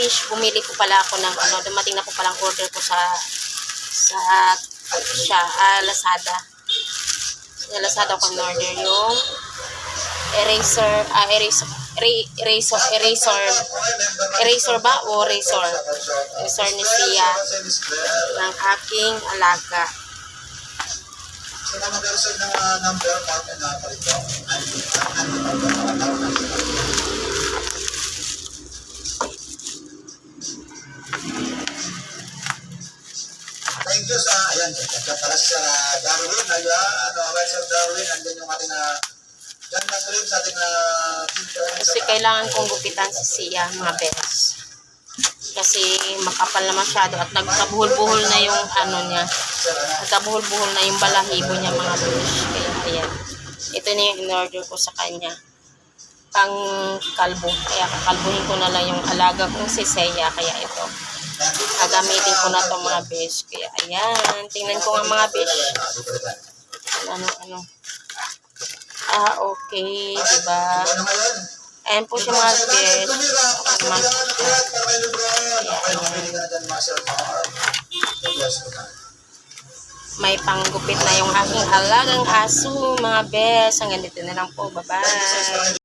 fish, bumili po pala ako ng ano, dumating na po palang order ko sa sa siya, ah, Lazada. Sa Lazada ko in-order yung eraser, ah, eraser, era- eraser, eraser, eraser ba o razor? Eraser ni Sia ng aking alaga. So na uh, number, part and uh, you sa, ayan, si Sir uh, Darwin, ayan, okay Sir Darwin, nandiyan yung ating, uh, yan na cream sa ating uh. Kasi kailangan kong gupitan si Sia, mga bes. Kasi makapal na masyado at nagkabuhol-buhol na yung ano niya. Ano, Nagkabuhol-buhol na yung balahibo niya, mga bes. Kaya ayan. Ito na yung in-order ko sa kanya. Pang kalbo. Kaya kakalbuhin ko na lang yung alaga kong si Seya. Kaya ito. Gagamitin ko na to mga bes. Kaya ayan. Tingnan ko nga mga bes. dito rin yan. Ano, ano. Ah, okay. Diba? Ayan po siya mga bes. Tumira, Okay mga. May panggupit na yung aking alagang aso, mga bes. Hanggang dito na lang po. Bye-bye.